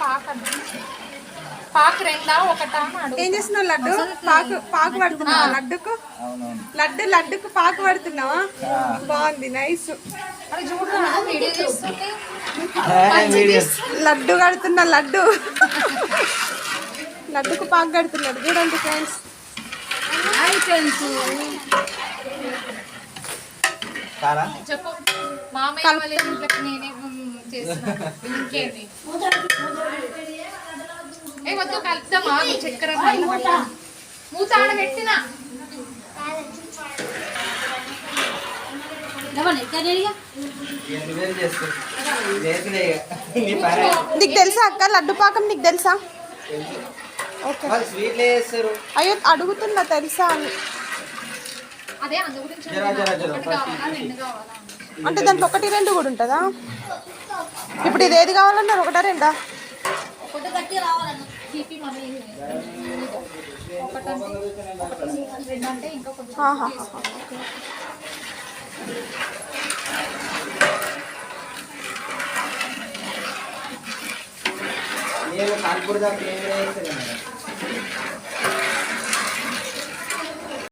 పాక పాకు రెండా ఒకటా ఏం చేస్తున్నావు లడ్డు? పాకు పాకు పడుతున్నావా లడ్డుకు? లడ్డు లడ్డుకు పాకు పడుతున్నావా? బాగుంది నైస్. లడ్డు కడుతున్నా లడ్డు. లడ్డుకు పాకు కడుతున్నాడు. చూడండి ఫ్రెండ్స్. చెప్పు. మామయ్య వాళ్ళ ఇంట్లోకి నేనే ఉమ్, చేస్తున్నా. ఇంకేంటి? వద్దు కలుపుతామా చక్కెర. మూత నీకు తెలుసా అక్క లడ్డు పాకం నీకు తెలుసా? అయ్యో అడుగుతున్నా తెలుసా అంటే దాంట్లో ఒకటి రెండు కూడా ఉంటుందా? ఇప్పుడు ఇది ఏది కావాలన్నారు? ఒకటా రెండా? తీపి మళ్ళీ ఒకటంటే రెండు అంటే ఇంకా కొంచెం ఆహాహా. నేను కాన్పూర్ దాకా ఏం చేస్తాను